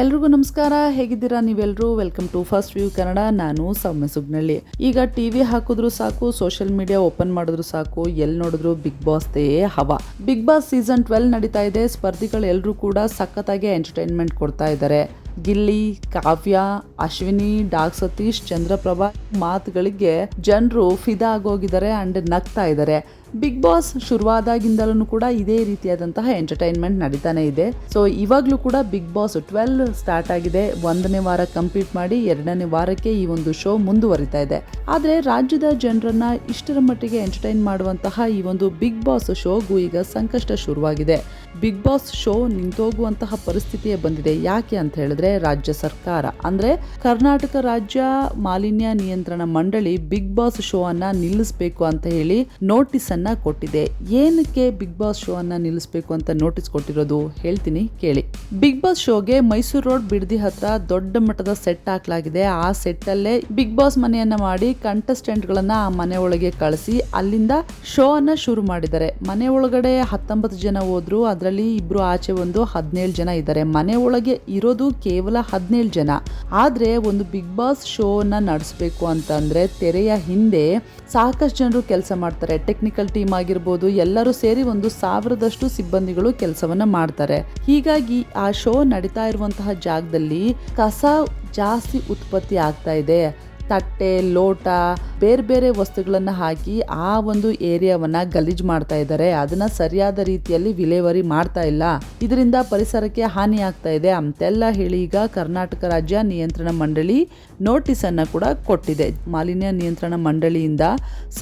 ಎಲ್ರಿಗೂ ನಮಸ್ಕಾರ. ಹೇಗಿದ್ದೀರಾ ನೀವೆಲ್ಲರೂ welcome to first view Kannada ನಾನು ಸೌಮ್ಯ ಸುಗ್ನಳ್ಳಿ. ಈಗ ಟಿವಿ ಹಾಕಿದ್ರು ಸಾಕು ಸೋಷಿಯಲ್ ಮೀಡಿಯಾ ಓಪನ್ ಮಾಡಿದ್ರು ಸಾಕು ಎಲ್ಲಿ ನೋಡಿದ್ರು ಬಿಗ್ ಬಾಸ್ ದೇ ಹವಾ. ಬಿಗ್ ಬಾಸ್ ಸೀಸನ್ ಟ್ವೆಲ್ ನಡೀತಾ ಇದೆ. ಸ್ಪರ್ಧಿಗಳು ಎಲ್ಲರೂ ಕೂಡ ಸಖತ್ತಾಗಿ ಎಂಟರ್ಟೈನ್ಮೆಂಟ್ ಕೊಡ್ತಾ ಇದ್ದಾರೆ ಗಿಲ್ಲಿ, ಕಾವ್ಯ, ಅಶ್ವಿನಿ, ಡಾಕ್ ಸತೀಶ್, ಚಂದ್ರಪ್ರಭಾ ಮಾತುಗಳಿಗೆ ಜನರು ಫಿದಾ ಆಗೋಗಿದ್ದಾರೆ ಅಂಡ್ ನಗ್ತಾ ಇದ್ದಾರೆ ಬಿಗ್ ಬಾಸ್ ಶುರುವಾದಾಗಿಂದಲೂ ಕೂಡ ಇದೇ ರೀತಿಯಾದಂತಹ ಎಂಟರ್ಟೈನ್ಮೆಂಟ್ ನಡೀತಾನೆ ಇದೆ. ಸೊ ಇವಾಗಲೂ ಕೂಡ ಬಿಗ್ ಬಾಸ್ ಟ್ವೆಲ್ ಸ್ಟಾರ್ಟ್ ಆಗಿದೆ. ಒಂದನೇ ವಾರ ಕಂಪ್ಲೀಟ್ ಮಾಡಿ ಎರಡನೇ ವಾರಕ್ಕೆ ಈ ಒಂದು ಶೋ ಮುಂದುವರಿತಾ ಇದೆ. ಆದರೆ ರಾಜ್ಯದ ಜನರನ್ನ ಇಷ್ಟರ ಮಟ್ಟಿಗೆ ಎಂಟರ್ಟೈನ್ ಮಾಡುವಂತಹ ಈ ಒಂದು ಬಿಗ್ ಬಾಸ್ ಶೋಗೂ ಈಗ ಸಂಕಷ್ಟ ಶುರುವಾಗಿದೆ. ಬಿಗ್ ಬಾಸ್ ಶೋ ನಿಂತೋಗುವಂತಹ ಪರಿಸ್ಥಿತಿಯೇ ಬಂದಿದೆ. ಯಾಕೆ ಅಂತ ಹೇಳಿದ್ರೆ ರಾಜ್ಯ ಸರ್ಕಾರ. ಅಂದ್ರೆ ಕರ್ನಾಟಕ ರಾಜ್ಯ ಮಾಲಿನ್ಯ ನಿಯಂತ್ರಣ ಮಂಡಳಿ ಬಿಗ್ ಬಾಸ್ ಶೋ ಅನ್ನ ನಿಲ್ಲಿಸಬೇಕು ಅಂತ ಹೇಳಿ ನೋಟಿಸ್ ಅನ್ನ ಕೊಟ್ಟಿದೆ. ಏನಕ್ಕೆ ಬಿಗ್ ಬಾಸ್ ಶೋ ಅನ್ನ ನಿಲ್ಲಿಸಬೇಕು ಅಂತ ನೋಟಿಸ್ ಕೊಟ್ಟಿರೋದು ಹೇಳ್ತೀನಿ ಕೇಳಿ. ಬಿಗ್ ಬಾಸ್ ಶೋಗೆ ಮೈಸೂರು ರೋಡ್ ಬಿಡದಿ ಹತ್ರ ದೊಡ್ಡ ಮಟ್ಟದ ಸೆಟ್ ಹಾಕಲಾಗಿದೆ. ಆ ಸೆಟ್ ಅಲ್ಲೇ ಬಿಗ್ ಬಾಸ್ ಮನೆಯನ್ನ ಮಾಡಿ ಕಂಟೆಸ್ಟೆಂಟ್ ಗಳನ್ನ ಆ ಮನೆ ಒಳಗೆ ಕಳಿಸಿ ಅಲ್ಲಿಂದ ಶೋ ಅನ್ನ ಶುರು ಮಾಡಿದ್ದಾರೆ. ಮನೆ ಒಳಗಡೆ ಹತ್ತೊಂಬತ್ತು ಜನ ಹೋದ್ರು ಅದರಲ್ಲಿ ಇಬ್ಬರು ಆಚೆ ಒಂದು ಹದಿನೇಳು ಜನ ಇದ್ದಾರೆ. ಮನೆ ಒಳಗೆ ಇರೋದು ಕೇವಲ ಹದಿನೇಳು ಜನ. ಆದ್ರೆ ಒಂದು ಬಿಗ್ ಬಾಸ್ ಶೋನ ನಡೆಸಬೇಕು ಅಂತಂದರೆ ತೆರೆಯ ಹಿಂದೆ ಸಾಕಷ್ಟು ಜನರು ಕೆಲಸ ಮಾಡ್ತಾರೆ. ಟೆಕ್ನಿಕಲ್ ಟೀಮ್ ಆಗಿರ್ಬೋದು, ಎಲ್ಲರೂ ಸೇರಿ ಒಂದು ಸಾವಿರದಷ್ಟು ಸಿಬ್ಬಂದಿಗಳು ಕೆಲಸವನ್ನ ಮಾಡ್ತಾರೆ. ಹೀಗಾಗಿ ಆ ಶೋ ನಡೀತಾ ಇರುವಂತಹ ಜಾಗದಲ್ಲಿ ಕಸ ಜಾಸ್ತಿ ಉತ್ಪತ್ತಿ ಆಗ್ತಾ ಇದೆ. ತಟ್ಟೆ, ಲೋಟ, ಬೇರೆ ಬೇರೆ ವಸ್ತುಗಳನ್ನು ಹಾಕಿ ಆ ಒಂದು ಏರಿಯಾವನ್ನು ಗಲೀಜು ಮಾಡ್ತಾ ಇದ್ದಾರೆ. ಅದನ್ನು ಸರಿಯಾದ ರೀತಿಯಲ್ಲಿ ವಿಲೇವಾರಿ ಮಾಡ್ತಾ ಇಲ್ಲ. ಇದರಿಂದ ಪರಿಸರಕ್ಕೆ ಹಾನಿ ಆಗ್ತಾ ಇದೆ ಅಂತೆಲ್ಲ ಹೇಳಿ ಈಗ ಕರ್ನಾಟಕ ರಾಜ್ಯ ನಿಯಂತ್ರಣ ಮಂಡಳಿ ನೋಟಿಸ್ ಅನ್ನ ಕೂಡ ಕೊಟ್ಟಿದೆ. ಮಾಲಿನ್ಯ ನಿಯಂತ್ರಣ ಮಂಡಳಿಯಿಂದ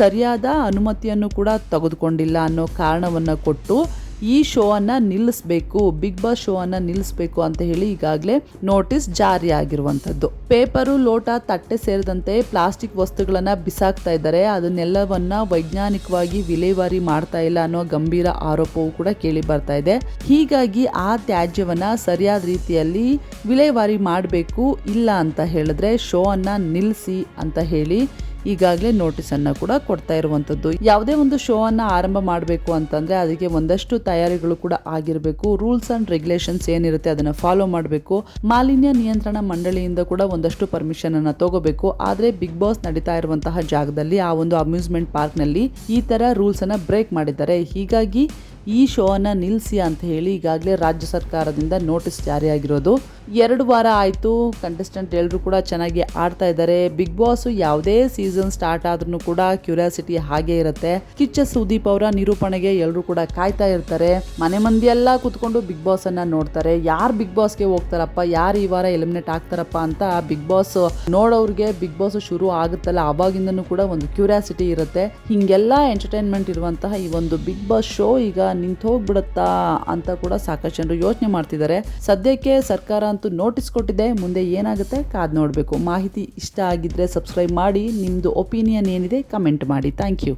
ಸರಿಯಾದ ಅನುಮತಿಯನ್ನು ಕೂಡ ತೆಗೆದುಕೊಂಡಿಲ್ಲ ಅನ್ನೋ ಕಾರಣವನ್ನು ಕೊಟ್ಟು ಈ ಶೋ ಅನ್ನ ನಿಲ್ಲಿಸಬೇಕು, ಬಿಗ್ ಬಾಸ್ ಶೋ ಅನ್ನ ನಿಲ್ಲಿಸಬೇಕು ಅಂತ ಹೇಳಿ ಈಗಾಗಲೇ ನೋಟಿಸ್ ಜಾರಿ ಆಗಿರುವಂತದ್ದು ಪೇಪರು, ಲೋಟ, ತಟ್ಟೆ ಸೇರಿದಂತೆ ಪ್ಲಾಸ್ಟಿಕ್ ವಸ್ತುಗಳನ್ನ ಬಿಸಾಕ್ತಾ ಇದ್ದಾರೆ. ಅದನ್ನೆಲ್ಲವನ್ನ ವೈಜ್ಞಾನಿಕವಾಗಿ ವಿಲೇವಾರಿ ಮಾಡ್ತಾ ಇಲ್ಲ ಅನ್ನೋ ಗಂಭೀರ ಆರೋಪವೂ ಕೂಡ ಕೇಳಿ ಬರ್ತಾ ಇದೆ. ಹೀಗಾಗಿ ಆ ತ್ಯಾಜ್ಯವನ್ನ ಸರಿಯಾದ ರೀತಿಯಲ್ಲಿ ವಿಲೇವಾರಿ ಮಾಡಬೇಕು, ಇಲ್ಲ ಅಂತ ಹೇಳಿದ್ರೆ ಶೋ ಅನ್ನ ನಿಲ್ಲಿಸಿ ಅಂತ ಹೇಳಿ ಈಗಾಗಲೇ ನೋಟಿಸ್ ಅನ್ನ ಕೂಡ ಕೊಡ್ತಾ ಇರುವಂಥದ್ದು. ಯಾವುದೇ ಒಂದು ಶೋ ಅನ್ನ ಆರಂಭ ಮಾಡಬೇಕು ಅಂತಂದ್ರೆ ಅದಕ್ಕೆ ಒಂದಷ್ಟು ತಯಾರಿಗಳು ಕೂಡ ಆಗಿರಬೇಕು. ರೂಲ್ಸ್ ಅಂಡ್ ರೆಗ್ಯುಲೇಷನ್ಸ್ ಏನಿರುತ್ತೆ ಅದನ್ನ ಫಾಲೋ ಮಾಡಬೇಕು. ಮಾಲಿನ್ಯ ನಿಯಂತ್ರಣ ಮಂಡಳಿಯಿಂದ ಕೂಡ ಒಂದಷ್ಟು ಪರ್ಮಿಷನನ್ನು ತಗೋಬೇಕು. ಆದರೆ ಬಿಗ್ ಬಾಸ್ ನಡೀತಾ ಇರುವಂತಹ ಜಾಗದಲ್ಲಿ ಆ ಒಂದು ಅಮ್ಯೂಸ್ಮೆಂಟ್ ಪಾರ್ಕ್ನಲ್ಲಿ ಈ ತರ ರೂಲ್ಸ್ ಅನ್ನ ಬ್ರೇಕ್ ಮಾಡಿದ್ದಾರೆ. ಹೀಗಾಗಿ ಈ ಶೋ ಅನ್ನ ನಿಲ್ಲಿಸಿ ಅಂತ ಹೇಳಿ ಈಗಾಗಲೇ ರಾಜ್ಯ ಸರ್ಕಾರದಿಂದ ನೋಟಿಸ್ ಜಾರಿಯಾಗಿರೋದು. ಎರಡು ವಾರ ಆಯಿತು ಕಂಟೆಸ್ಟೆಂಟ್ ಎಲ್ಲರೂ ಕೂಡ ಚೆನ್ನಾಗಿ ಆಡ್ತಾ ಇದ್ದಾರೆ. ಬಿಗ್ ಬಾಸ್ ಯಾವುದೇ ಸೀಸನ್ ಸ್ಟಾರ್ಟ್ ಆದ್ರೂ ಕೂಡ ಕ್ಯೂರಿಯಾಸಿಟಿ ಹಾಗೆ ಇರುತ್ತೆ. ಕಿಚ್ಚ ಸುದೀಪ್ ಅವರ ನಿರೂಪಣೆಗೆ ಎಲ್ಲರೂ ಕೂಡ ಕಾಯ್ತಾ ಇರ್ತಾರೆ. ಮನೆ ಮಂದಿ ಎಲ್ಲ ಕುತ್ಕೊಂಡು ಬಿಗ್ ಬಾಸ್ ಅನ್ನ ನೋಡ್ತಾರೆ. ಯಾರು ಬಿಗ್ ಬಾಸ್ಗೆ ಹೋಗ್ತಾರಪ್ಪ, ಯಾರು ಈ ವಾರ ಎಲಿಮಿನೇಟ್ ಆಗ್ತಾರಪ್ಪ ಅಂತ ಬಿಗ್ ಬಾಸ್ ನೋಡೋರಿಗೆ ಬಿಗ್ ಬಾಸ್ ಶುರು ಆಗುತ್ತಲ್ಲ, ಅವಾಗಿಂದನೂ ಕೂಡ ಒಂದು ಕ್ಯೂರಿಯಾಸಿಟಿ ಇರುತ್ತೆ. ಹಿಂಗೆಲ್ಲ ಎಂಟರ್ಟೈನ್ಮೆಂಟ್ ಇರುವಂತಹ ಈ ಒಂದು ಬಿಗ್ ಬಾಸ್ ಶೋ ಈಗ ನಿಂತು ಹೋಗ್ಬಿಡುತ್ತಾ ಅಂತ ಕೂಡ ಸಾಕಷ್ಟು ಜನರು ಯೋಚನೆ ಮಾಡ್ತಿದ್ದಾರೆ. ಸದ್ಯಕ್ಕೆ ಸರ್ಕಾರ ಅಂತೂ ನೋಟಿಸ್ ಕೊಟ್ಟಿದೆ. ಮುಂದೆ ಏನಾಗುತ್ತೆ ಕಾದ್ ನೋಡಬೇಕು. ಮಾಹಿತಿ ಇಷ್ಟ ಆಗಿದ್ರೆ ಸಬ್ಸ್ಕ್ರೈಬ್ ಮಾಡಿ. ನಿಮ್ಮದು ಒಪಿನಿಯನ್ ಏನಿದೆ ಕಮೆಂಟ್ ಮಾಡಿ. Thank you.